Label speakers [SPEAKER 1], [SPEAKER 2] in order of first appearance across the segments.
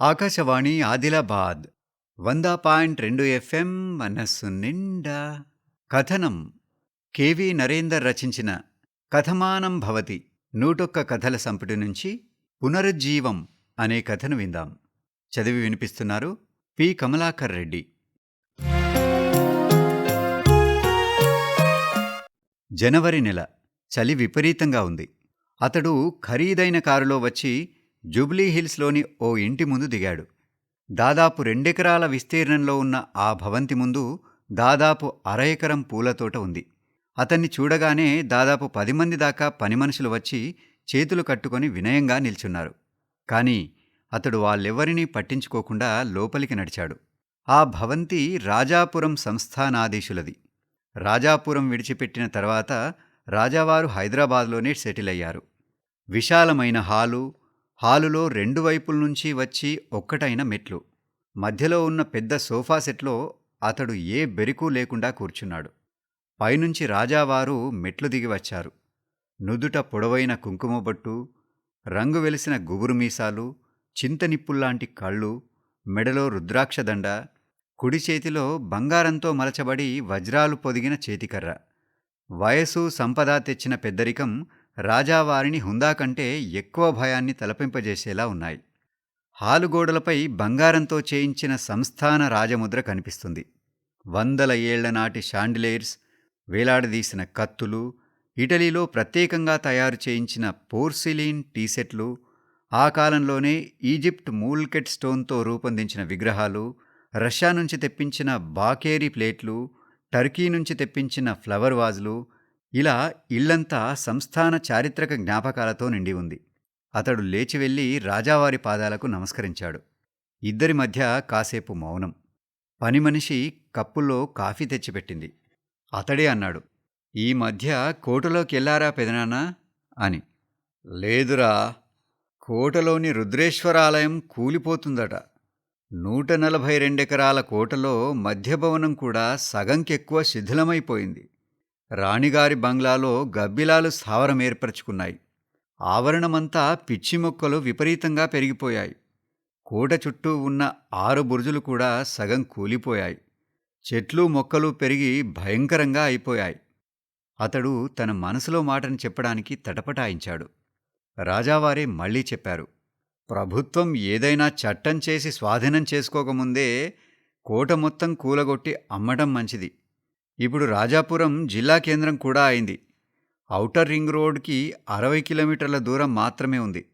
[SPEAKER 1] ఆకాశవాణి ఆదిలాబాద్ వంద పాయింట్ రెండు ఎఫ్ఎం మనస్సు నిండా. కథనం కెవి నరేందర్ రచించిన కథమానం భవతి నూటొక్క కథల సంపుటి నుంచి పునరుజ్జీవం అనే కథను విందాం. చదివి వినిపిస్తున్నారు పి. కమలాకర్ రెడ్డి. జనవరి నెల చలి విపరీతంగా ఉంది. అతడు ఖరీదైన కారులో వచ్చి జూబ్లీహిల్స్లోని ఓ ఇంటి ముందు దిగాడు. దాదాపు రెండెకరాల విస్తీర్ణంలో ఉన్న ఆ భవంతి ముందు దాదాపు అర ఎకరం పూలతోట ఉంది. అతన్ని చూడగానే దాదాపు పది మంది దాకా పని మనుషులు వచ్చి చేతులు కట్టుకొని వినయంగా నిల్చున్నారు. కానీ అతడు వాళ్ళెవ్వరినీ పట్టించుకోకుండా లోపలికి నడిచాడు. ఆ భవంతి రాజాపురం సంస్థానాధీశులది. రాజాపురం విడిచిపెట్టిన తర్వాత రాజావారు హైదరాబాద్లోనే సెటిల్ అయ్యారు. విశాలమైన హాలు హాలులో రెండు వైపుల నుంచి వచ్చి ఒక్కటైన మెట్లు. మధ్యలో ఉన్న పెద్ద సోఫా సెట్లో అతడు ఏ బెరుకు లేకుండా కూర్చున్నాడు. పైనుంచి రాజావారు మెట్లు దిగి వచ్చారు. నుదుట పొడవైన కుంకుమ బొట్టు రంగు వెలిసిన గుబురు మీసాలు చింతనిప్పుల్లాంటి కళ్ళు మెడలో రుద్రాక్షదండ కుడి చేతిలో బంగారంతో మలచబడి వజ్రాలు పొదిగిన చేతికర్ర. వయసు సంపద తెచ్చిన పెద్దరికం రాజావారిని హుందా కంటే ఎక్కువ భయాన్ని తలపింపజేసేలా ఉన్నాయి. హాలుగోడలపై బంగారంతో చేయించిన సంస్థాన రాజముద్ర కనిపిస్తుంది. వందల ఏళ్ళ నాటి షాండిలేర్స్ వేలాడదీసిన కత్తులు ఇటలీలో ప్రత్యేకంగా తయారు చేయించిన పోర్సిలీన్ టీసెట్లు ఆ కాలంలోనే ఈజిప్ట్ మూల్కెట్ స్టోన్తో రూపొందించిన విగ్రహాలు రష్యా నుంచి తెప్పించిన బాకేరీ ప్లేట్లు టర్కీ నుంచి తెప్పించిన ఫ్లవర్ వాజులు ఇలా ఇల్లంతా సంస్థాన చారిత్రక జ్ఞాపకాలతో నిండి ఉంది. అతడు లేచి వెళ్ళి రాజావారి పాదాలకు నమస్కరించాడు. ఇద్దరి మధ్య కాసేపు మౌనం. పని మనిషి కప్పుల్లో కాఫీ తెచ్చిపెట్టింది. అతడే అన్నాడు ఈ మధ్య కోటలోకెళ్ళారా పెదనానా అని. లేదురా కోటలోని రుద్రేశ్వరాలయం కూలిపోతుందట. నూట నలభై రెండెకరాల కోటలో మధ్యభవనం కూడా సగంకెక్కువ శిథిలమైపోయింది. రాణిగారి బంగ్లాలో గబ్బిలాలు స్థావరం ఏర్పరచుకున్నాయి. ఆవరణమంతా పిచ్చి మొక్కలు విపరీతంగా పెరిగిపోయాయి. కోట చుట్టూ ఉన్న ఆరు బురుజులు కూడా సగం కూలిపోయాయి. చెట్లు మొక్కలు పెరిగి భయంకరంగా అయిపోయాయి. అతడు తన మనసులో మాటను చెప్పడానికి తటపటాయించాడు. రాజావారే మళ్ళీ చెప్పారు ప్రభుత్వం ఏదైనా చట్టం చేసి స్వాధీనం చేసుకోకముందే కోట మొత్తం కూలగొట్టి అమ్మడం మంచిది. ఇప్పుడు రాజాపురం జిల్లా కేంద్రం కూడా అయింది. ఔటర్ రింగ్ రోడ్కి అరవై కిలోమీటర్ల దూరం మాత్రమే ఉంది.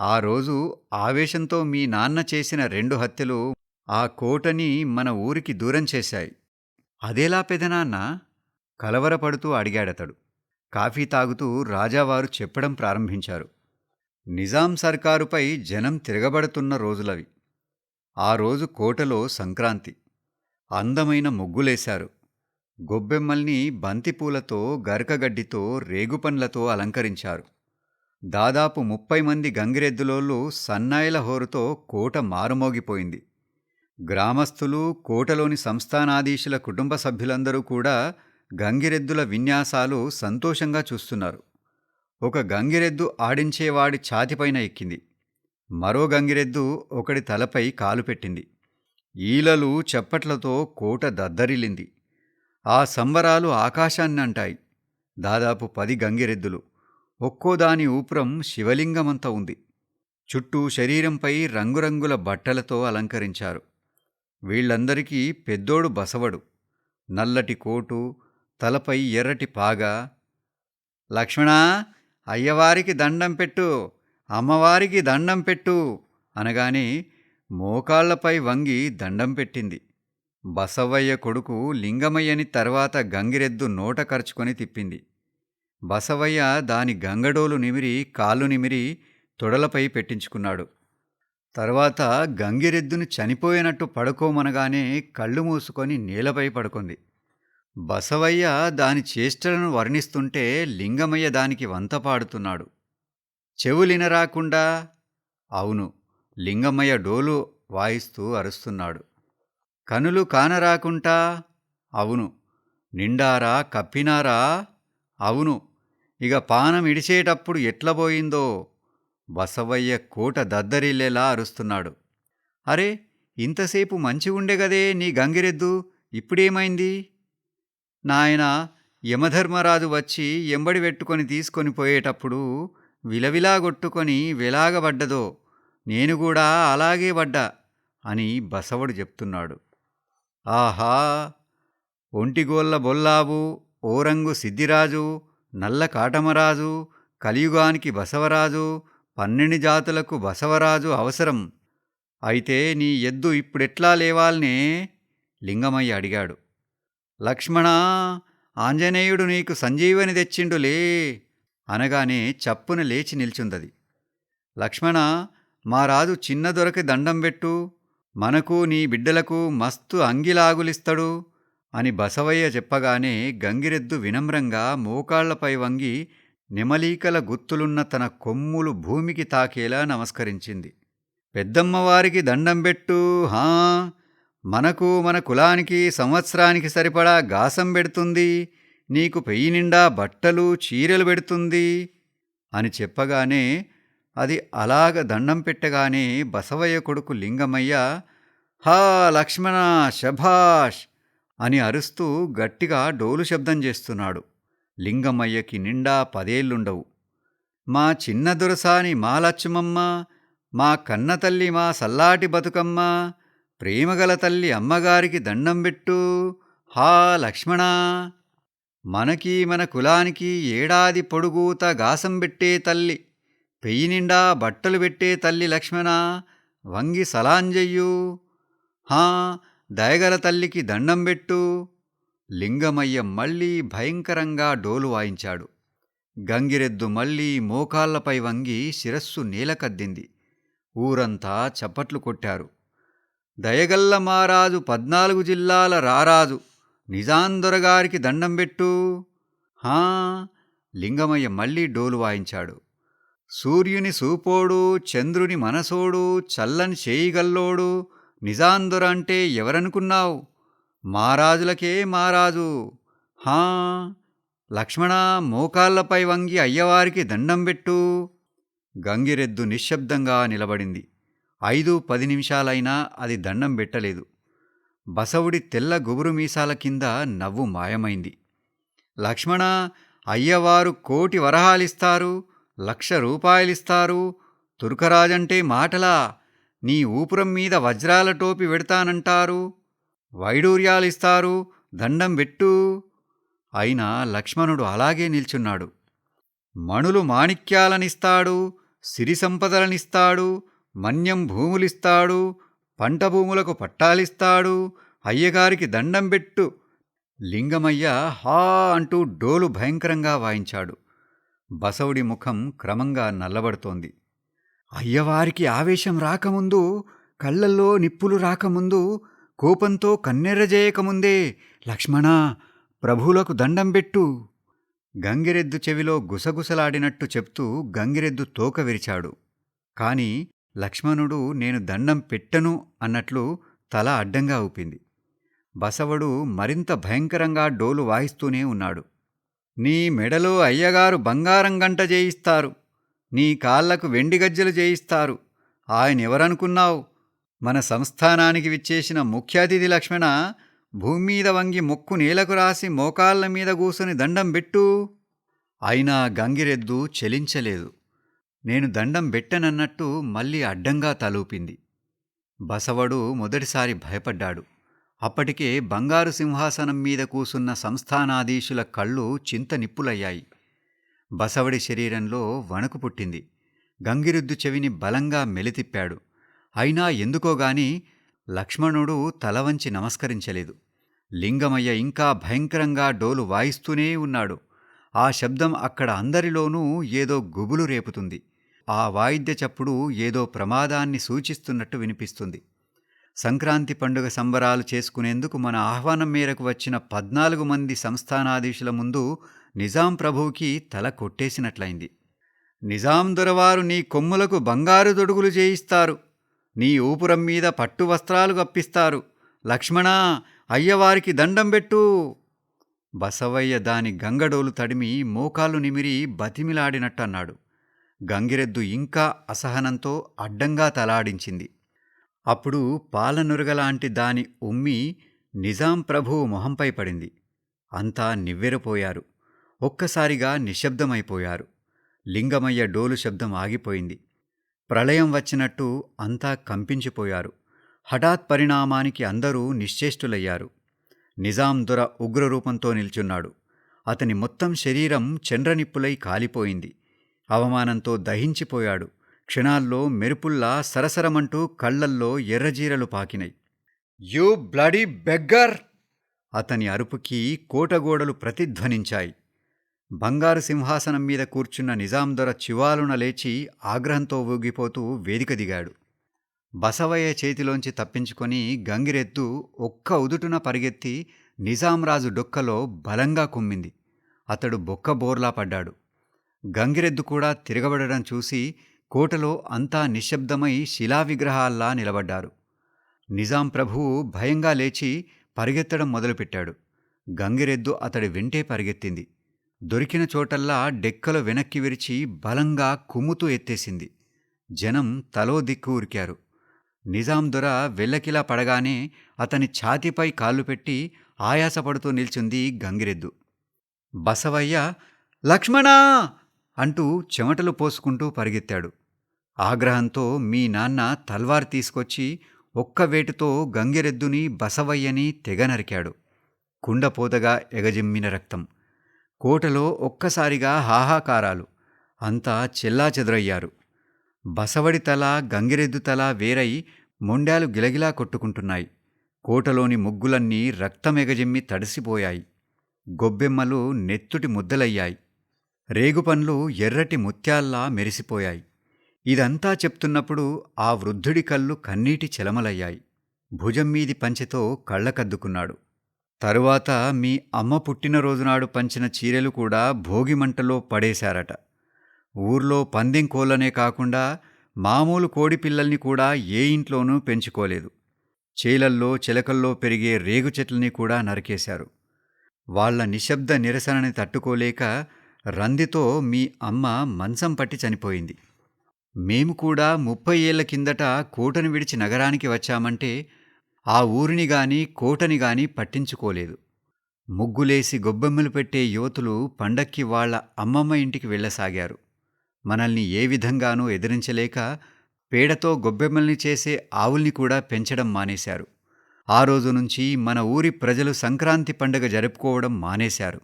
[SPEAKER 1] ఆ రోజు ఆవేశంతో మీ నాన్న చేసిన రెండు హత్యలు ఆ కోటని మన ఊరికి దూరం చేశాయి. అదేలా పెదనాన్న కలవరపడుతూ అడిగాడతడు. కాఫీ తాగుతూ రాజావారు చెప్పడం ప్రారంభించారు. నిజాం సర్కారుపై జనం తిరగబడుతున్న రోజులవి. ఆ రోజు కోటలో సంక్రాంతి. అందమైన ముగ్గులేశారు. గొబ్బెమ్మల్ని బంతిపూలతో గరకగడ్డితో రేగుపండ్లతో అలంకరించారు. దాదాపు ముప్పై మంది గంగిరెద్దులోళ్ళు సన్నాయిల హోరుతో కోట మారుమోగిపోయింది. గ్రామస్థులు కోటలోని సంస్థానాధీశుల కుటుంబ సభ్యులందరూ కూడా గంగిరెద్దుల విన్యాసాలు సంతోషంగా చూస్తున్నారు. ఒక గంగిరెద్దు ఆడించేవాడి ఛాతిపైన ఎక్కింది. మరో గంగిరెద్దు ఒకడి తలపై కాలు పెట్టింది. ఈలలు చప్పట్లతో కోట దద్దరిల్లింది. ఆ సంబరాలు ఆకాశాన్నంటాయి. దాదాపు పది గంగిరెద్దులు. ఒక్కోదాని ఊపురం శివలింగమంత ఉంది. చుట్టూ శరీరంపై రంగురంగుల బట్టలతో అలంకరించారు. వీళ్ళందరికీ పెద్దోడు బసవడు. నల్లటి కోటు తలపై ఎర్రటి పాగా. లక్ష్మణ అయ్యవారికి దండం పెట్టు అమ్మవారికి దండం పెట్టు అనగానే మోకాళ్ళపై వంగి దండం పెట్టింది. బసవయ్య కొడుకు లింగమయ్యని తర్వాత గంగిరెద్దు నోట ఖర్చుకొని తిప్పింది. బసవయ్య దాని గంగడోలు నిమిరి కాళ్ళు నిమిరి తొడలపై పెట్టించుకున్నాడు. తర్వాత గంగిరెద్దును చనిపోయినట్టు పడుకోమనగానే కళ్ళు మూసుకొని నేలపై పడుకుంది. బసవయ్య దాని చేష్టలను వర్ణిస్తుంటే లింగమయ్య దానికి వంత పాడుతున్నాడు. చెవులినరాకుండా అవును లింగమయ్య డోలు వాయిస్తూ అరుస్తున్నాడు. కనులు కానరాకుంటా? అవును. నిండారా? కప్పినారా? అవును. ఇక పానం ఇడిచేటప్పుడు ఎట్లబోయిందో బసవయ్య కోట దద్దరిల్లేలా అరుస్తున్నాడు. అరే ఇంతసేపు మంచిగుండే గదే నీ గంగిరెద్దు. ఇప్పుడేమైంది? నాయన యమధర్మరాజు వచ్చి ఎంబడి పెట్టుకొని తీసుకొని పోయేటప్పుడు విలవిలా కొట్టుకొని వెలాగబడ్డదో? నేను కూడా అలాగే పడ్డా అని బసవడు చెప్తున్నాడు. ఆహా! ఒంటిగోళ్ళ బొల్లావు ఓరంగు సిద్ధిరాజు నల్ల కాటమరాజు కలియుగానికి బసవరాజు పన్నెండు జాతులకు బసవరాజు అవసరం. అయితే నీ ఎద్దు ఇప్పుడెట్లా లేవాల్నే? లింగమయ్య అడిగాడు. లక్ష్మణ ఆంజనేయుడు నీకు సంజీవని తెచ్చిండులే అనగానే చప్పున లేచి నిల్చుందది. లక్ష్మణ మా రాజు చిన్న దొరకి దండం పెట్టు మనకు నీ బిడ్డలకు మస్తు అంగిలాగులిస్తడు అని బసవయ్య చెప్పగానే గంగిరెద్దు వినమ్రంగా మోకాళ్ళపై వంగి నిమలీకల గుత్తులున్న తన కొమ్ములు భూమికి తాకేలా నమస్కరించింది. పెద్దమ్మవారికి దండం పెట్టు హా! మనకు మన కులానికి సంవత్సరానికి సరిపడా గాసం పెడుతుంది నీకు పెయ్యి నిండా బట్టలు చీరలు పెడుతుంది అని చెప్పగానే అది అలాగ దండం పెట్టగానే బసవయ్య కొడుకు లింగమయ్య హా లక్ష్మణ శభాష్ అని అరుస్తూ గట్టిగా డోలు శబ్దం చేస్తున్నాడు. లింగమయ్యకి నిండా పదేళ్ళుండవు మా చిన్న దొరసాని మా లక్ష్మమ్మ మా కన్నతల్లి మా సల్లాటి బతుకమ్మ ప్రేమగల తల్లి అమ్మగారికి దండం పెట్టు హా లక్ష్మణ! మనకి మన కులానికి ఏడాది పొడుగుత గాసం పెట్టే తల్లి పెయ్యి నిండా బట్టలు పెట్టే తల్లి లక్ష్మణ వంగి సలాంజయ్యు. హా దయగల తల్లికి దండం పెట్టు. లింగమయ్య మళ్ళీ భయంకరంగా డోలు వాయించాడు. గంగిరెద్దు మళ్ళీ మోకాళ్ళపై వంగి శిరస్సు నీలకద్దింది. ఊరంతా చప్పట్లు కొట్టారు. దయగల్ల మారాజు పద్నాలుగు జిల్లాల రారాజు నిజాందొరగారికి దండం పెట్టు. హా లింగమయ్య మళ్ళీ డోలు వాయించాడు. సూర్యుని సూపోడు చంద్రుని మనసోడు చల్లని చేయిగల్లోడు నిజాందుర అంటే ఎవరనుకున్నావు? మారాజులకే మారాజు హా లక్ష్మణ మోకాళ్ళపై వంగి అయ్యవారికి దండం పెట్టు. గంగిరెద్దు నిశ్శబ్దంగా నిలబడింది. ఐదు పది నిమిషాలైనా అది దండం పెట్టలేదు. బసవుడి తెల్ల గుబురు మీసాల కింద నవ్వు మాయమైంది. లక్ష్మణ అయ్యవారు కోటి వరహాలిస్తారు. లక్ష రూపాయలిస్తారు. తుర్కరాజంటే మాటలా? నీ ఊపురం మీద వజ్రాల టోపి పెడతానంటారు వైడూర్యాలిస్తారు. దండం పెట్టు. అయినా లక్ష్మణుడు అలాగే నిల్చున్నాడు. మణులు మాణిక్యాలనిస్తాడు. సిరి సంపదలనిస్తాడు. మన్యం భూములిస్తాడు. పంట భూములకు పట్టాలిస్తాడు. అయ్యగారికి దండం పెట్టు. లింగమయ్య హా అంటూ డోలు భయంకరంగా వాయించాడు. బసవుడి ముఖం క్రమంగా నల్లబడుతోంది. అయ్యవారికి ఆవేశం రాకముందు కళ్ళల్లో నిప్పులు రాకముందు కోపంతో కన్నెర్రజేయకముందే లక్ష్మణ ప్రభువులకు దండం పెట్టు. గంగిరెద్దు చెవిలో గుసగుసలాడినట్టు చెప్తూ గంగిరెద్దు తోక విరిచాడు. కాని లక్ష్మణుడు నేను దండం పెట్టను అన్నట్లు తల అడ్డంగా ఊపింది. బసవడు మరింత భయంకరంగా డోలు వాయిస్తూనే ఉన్నాడు. నీ మెడలో అయ్యగారు బంగారం గంట చేయిస్తారు నీ కాళ్ళకు వెండి గజ్జలు చేయిస్తారు ఆయన ఎవరనుకున్నావు మన సంస్థానానికి విచ్చేసిన ముఖ్య అతిథి లక్ష్మణ భూమి మీద వంగి మొక్కు నేలకు రాసి మోకాళ్ళ మీద కూసుని దండం పెట్టు. అయినా గంగిరెద్దు చెలించలేదు. నేను దండం పెట్టనన్నట్టు మళ్ళీ అడ్డంగా తలూపింది. బసవడు మొదటిసారి భయపడ్డాడు. అప్పటికే బంగారు సింహాసనం మీద కూసున్న సంస్థానాధీశుల కళ్ళు చింత నిప్పులయ్యాయి. బసవడి శరీరంలో వణుకు పుట్టింది. గంగిరుద్దు చెవిని బలంగా మెలితిప్పాడు. అయినా ఎందుకోగాని లక్ష్మణుడు తలవంచి నమస్కరించలేదు. లింగమయ్య ఇంకా భయంకరంగా డోలు వాయిస్తూనే ఉన్నాడు. ఆ శబ్దం అక్కడ అందరిలోనూ ఏదో గుబులు రేపుతుంది. ఆ వాయిద్య చప్పుడు ఏదో ప్రమాదాన్ని సూచిస్తున్నట్టు వినిపిస్తుంది. సంక్రాంతి పండుగ సంబరాలు చేసుకునేందుకు మన ఆహ్వానం మేరకు వచ్చిన పద్నాలుగు మంది సంస్థానాధీశుల ముందు నిజాం ప్రభువుకి తల కొట్టేసినట్లయింది. నిజాం దొరవారు నీ కొమ్ములకు బంగారు తొడుగులు చేయిస్తారు. నీ ఊపురం మీద పట్టు వస్త్రాలు కప్పిస్తారు. లక్ష్మణా అయ్యవారికి దండం పెట్టు. బసవయ్య దాని గంగడోలు తడిమి మోకాలు నిమిరి బతిమిలాడినట్టన్నాడు. గంగిరెద్దు ఇంకా అసహనంతో అడ్డంగా తలాడించింది. అప్పుడు పాలనురగలాంటి దాని ఉమ్మి నిజాం ప్రభువు మొహంపై పడింది. అంతా నివ్వెరపోయారు. ఒక్కసారిగా నిశ్శబ్దమైపోయారు. లింగమయ్య డోలు శబ్దం ఆగిపోయింది. ప్రళయం వచ్చినట్టు అంతా కంపించిపోయారు. హఠాత్ పరిణామానికి అందరూ నిశ్చేష్టులయ్యారు. నిజాం దొర ఉగ్రరూపంతో నిల్చున్నాడు. అతని మొత్తం శరీరం చండ్రనిప్పులై కాలిపోయింది. అవమానంతో దహించిపోయాడు. క్షణాల్లో మెరుపుల్లా సరసరమంటూ కళ్ళల్లో ఎర్రజీరలు పాకినై యూ బ్లడీ బెగ్గర్! అతని అరుపుకి కోటగోడలు ప్రతిధ్వనించాయి. బంగారు సింహాసనం మీద కూర్చున్న నిజాం దొర చివాలున లేచి ఆగ్రహంతో ఊగిపోతూ వేదిక దిగాడు. బసవయ్య చేతిలోంచి తప్పించుకొని గంగిరెద్దు ఒక్క ఉదుటున పరిగెత్తి నిజాంరాజు డొక్కలో బలంగా కుమ్మింది. అతడు బొక్క బోర్లా పడ్డాడు. గంగిరెద్దు కూడా తిరగబడడం చూసి కోటలో అంతా నిశ్శబ్దమై శిలా విగ్రహాల్లా నిలబడ్డారు. నిజాం ప్రభువు భయంగా లేచి పరిగెత్తడం మొదలుపెట్టాడు. గంగిరెద్దు అతడి వెంటే పరిగెత్తింది. దొరికిన చోటల్లా డెక్కలు వెనక్కి విరిచి బలంగా కుమ్ముతూ ఎత్తేసింది. జనం తలో దిక్కు ఉరికారు. నిజాం దొర వెల్లకిలా పడగానే అతని ఛాతిపై కాళ్ళు పెట్టి ఆయాసపడుతూ నిల్చుంది గంగిరెద్దు. బసవయ్య లక్ష్మణా! అంటూ చెమటలు పోసుకుంటూ పరిగెత్తాడు. ఆగ్రహంతో మీ నాన్న తల్వార్ తీసుకొచ్చి ఒక్క వేటుతో గంగిరెద్దుని బసవయ్యని తెగ నరికాడు కుండపోతగా ఎగజిమ్మిన రక్తం. కోటలో ఒక్కసారిగా హాహాకారాలు. అంతా చెల్లాచెదురయ్యారు. బసవడి తల గంగిరెద్దు తల వేరై మొండాలు గిలగిలా కొట్టుకుంటున్నాయి. కోటలోని ముగ్గులన్నీ రక్తమెగజిమ్మి తడిసిపోయాయి. గొబ్బెమ్మలు నెత్తుటి ముద్దలయ్యాయి. రేగుపండ్లు ఎర్రటి ముత్యాల్లా మెరిసిపోయాయి. ఇదంతా చెప్తున్నప్పుడు ఆ వృద్ధుడి కళ్ళు కన్నీటి చెలమలయ్యాయి. భుజం మీది పంచెతో కళ్ళకద్దుకున్నాడు. తరువాత మీ అమ్మ పుట్టినరోజునాడు పంచిన చీరెలు కూడా భోగిమంటలో పడేశారట. ఊర్లో పందెం కోళ్ళనే కాకుండా మామూలు కోడి పిల్లల్ని కూడా ఏ ఇంట్లోనూ పెంచుకోలేదు. చేలల్లో చిలకల్లో పెరిగే రేగు చెట్లని కూడా నరికేశారు. వాళ్ళ నిశ్శబ్ద నిరసనని తట్టుకోలేక రందితో మీ అమ్మ మంచం పట్టి చనిపోయింది. మేము కూడా ముప్పై ఏళ్ళ కిందట కోటను విడిచి నగరానికి వచ్చామంటే ఆ ఊరిని గాని కోటని గాని పట్టించుకోలేదు. ముగ్గులేసి గొబ్బెమ్మలు పెట్టే యువతులు పండక్కి వాళ్ళ అమ్మమ్మ ఇంటికి వెళ్ళసాగారు. మనల్ని ఏ విధంగానూ ఎదిరించలేక పేడతో గొబ్బెమ్మల్ని చేసే ఆవుల్ని కూడా పెంచడం మానేశారు. ఆ రోజు నుంచి మన ఊరి ప్రజలు సంక్రాంతి పండుగ జరుపుకోవడం మానేశారు.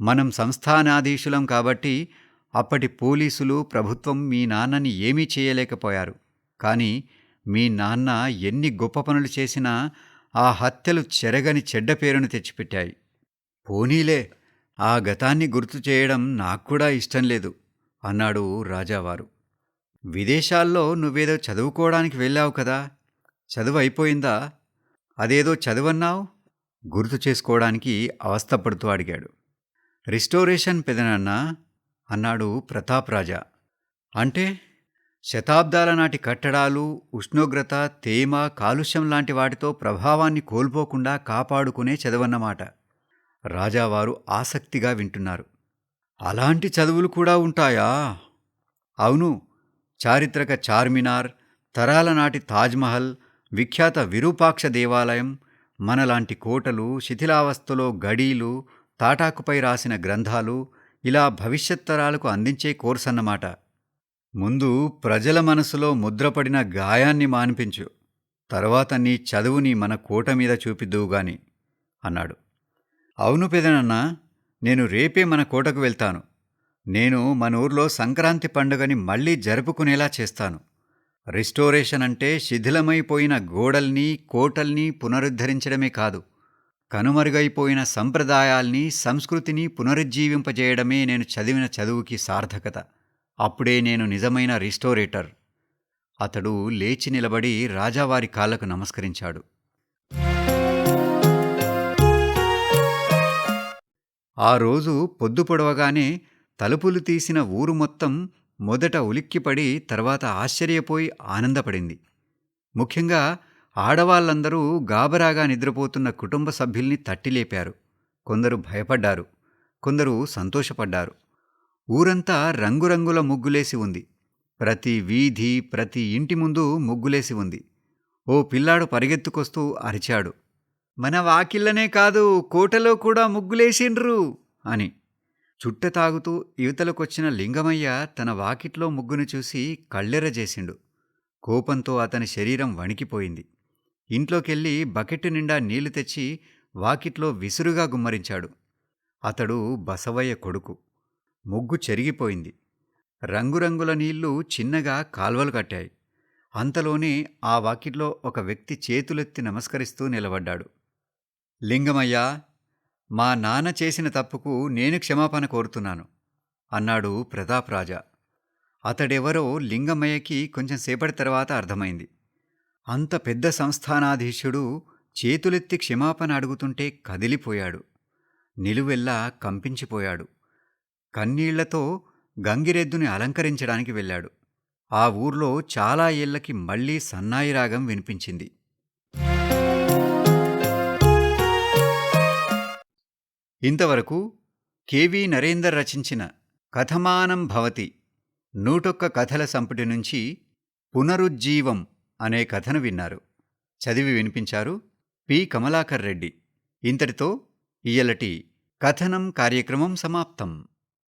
[SPEAKER 1] మనం సంస్థానాధీశులం కాబట్టి అప్పటి పోలీసులు ప్రభుత్వం మీ నాన్నని ఏమీ చేయలేకపోయారు. కానీ మీ నాన్న ఎన్ని గొప్ప పనులు చేసినా ఆ హత్యలు చెరగని చెడ్డ పేరును తెచ్చిపెట్టాయి. పోనీలే ఆ గతాన్ని గుర్తు చేయడం నాకు కూడా ఇష్టం లేదు అన్నాడు రాజావారు. విదేశాల్లో నువ్వేదో చదువుకోవడానికి వెళ్ళావు కదా చదువు అయిపోయిందా? అదేదో చదువన్నావు? గుర్తు చేసుకోవడానికి అవస్థపడుతూ అడిగాడు. రిస్టోరేషన్ పెదనన్నా అన్నాడు ప్రతాప్ రాజా. అంటే శతాబ్దాల నాటి కట్టడాలు ఉష్ణోగ్రత తేమ కాలుష్యం లాంటి వాటితో ప్రభావాన్ని కోల్పోకుండా కాపాడుకునే చదవన్నమాట. రాజావారు ఆసక్తిగా వింటున్నారు. అలాంటి చదువులు కూడా ఉంటాయా? అవును. చారిత్రక చార్మినార్ తరాల నాటి తాజ్మహల్ విఖ్యాత విరూపాక్ష దేవాలయం మనలాంటి కోటలు శిథిలావస్థలో గడీలు తాటాకుపై రాసిన గ్రంథాలు ఇలా భవిష్యత్ తరాలకు అందించే కోర్స్ అన్నమాట. ముందు ప్రజల మనసులో ముద్రపడిన గాయాన్ని మాన్పించు. తర్వాత నీ చదువుని మన కోట మీద చూపిద్దువుగాని అన్నాడు. అవును పెదనన్న నేను రేపే మన కోటకు వెళ్తాను. నేను మన ఊర్లో సంక్రాంతి పండుగని మళ్ళీ జరుపుకునేలా చేస్తాను. రిస్టోరేషన్ అంటే శిథిలమైపోయిన గోడల్ని కోటల్ని పునరుద్ధరించడమే కాదు. కనుమరుగైపోయిన సంప్రదాయాల్ని సంస్కృతిని పునరుజ్జీవింపజేయడమే నేను చదివిన చదువుకి సార్థకత. అప్పుడే నేను నిజమైన రిస్టోరేటర్. అతడు లేచి నిలబడి రాజావారి కాళ్ళకు నమస్కరించాడు. ఆ రోజు పొద్దు పొడవగానే తలుపులు తీసిన ఊరు మొత్తం మొదట ఉలిక్కిపడి తర్వాత ఆశ్చర్యపోయి ఆనందపడింది. ముఖ్యంగా ఆడవాళ్ళందరూ గాబరాగా నిద్రపోతున్న కుటుంబ సభ్యుల్ని తట్టిలేపారు. కొందరు భయపడ్డారు. కొందరు సంతోషపడ్డారు. ఊరంతా రంగురంగుల ముగ్గులేసి ఉంది. ప్రతి వీధి ప్రతి ఇంటి ముందు ముగ్గులేసి ఉంది. ఓ పిల్లాడు పరిగెత్తుకొస్తూ అరిచాడు. మన వాకిళ్ళనే కాదు కోటలో కూడా ముగ్గులేసిండ్రు! అని. చుట్ట తాగుతూ యువతలకొచ్చిన లింగమయ్య తన వాకిట్లో ముగ్గును చూసి కళ్ళెరజేసిండు కోపంతో అతని శరీరం వణికిపోయింది. ఇంట్లోకెళ్ళి బకెట్టు నిండా నీళ్ళు తెచ్చి వాకిట్లో విసురుగా గుమ్మరించాడు. అతడు బసవయ్య కొడుకు. ముగ్గు చెరిగిపోయింది. రంగురంగుల నీళ్ళు చిన్నగా కాల్వలు కట్టాయి. అంతలోనే ఆ వాకిట్లో ఒక వ్యక్తి చేతులెత్తి నమస్కరిస్తూ నిలబడ్డాడు. లింగమయ్య మా నాన్న చేసిన తప్పుకు నేను క్షమాపణ కోరుతున్నాను అన్నాడు ప్రతాప్ రాజా. అతడెవరో లింగమయ్యకి కొంచెం సేపటి తర్వాత అర్థమైంది. అంత పెద్ద సంస్థానాధీశుడు చేతులెత్తి క్షమాపణ అడుగుతుంటే కదిలిపోయాడు. నిలువెల్లా కంపించిపోయాడు. కన్నీళ్ళతో గంగిరెద్దుని అలంకరించడానికి వెళ్ళాడు. ఆ ఊర్లో చాలా ఏళ్ళకి మళ్ళీ సన్నాయి రాగం వినిపించింది. ఇంతవరకు కెవి నరేందర్ రచించిన కథమానం భవతి నూటొక్క కథల సంపుటి నుంచి పునరుజ్జీవం అనే కథను విన్నారు. చదివి వినిపించారు పి. కమలాకర్ రెడ్డి. ఇంతటితో ఇయ్యలటి కథనం కార్యక్రమం సమాప్తం.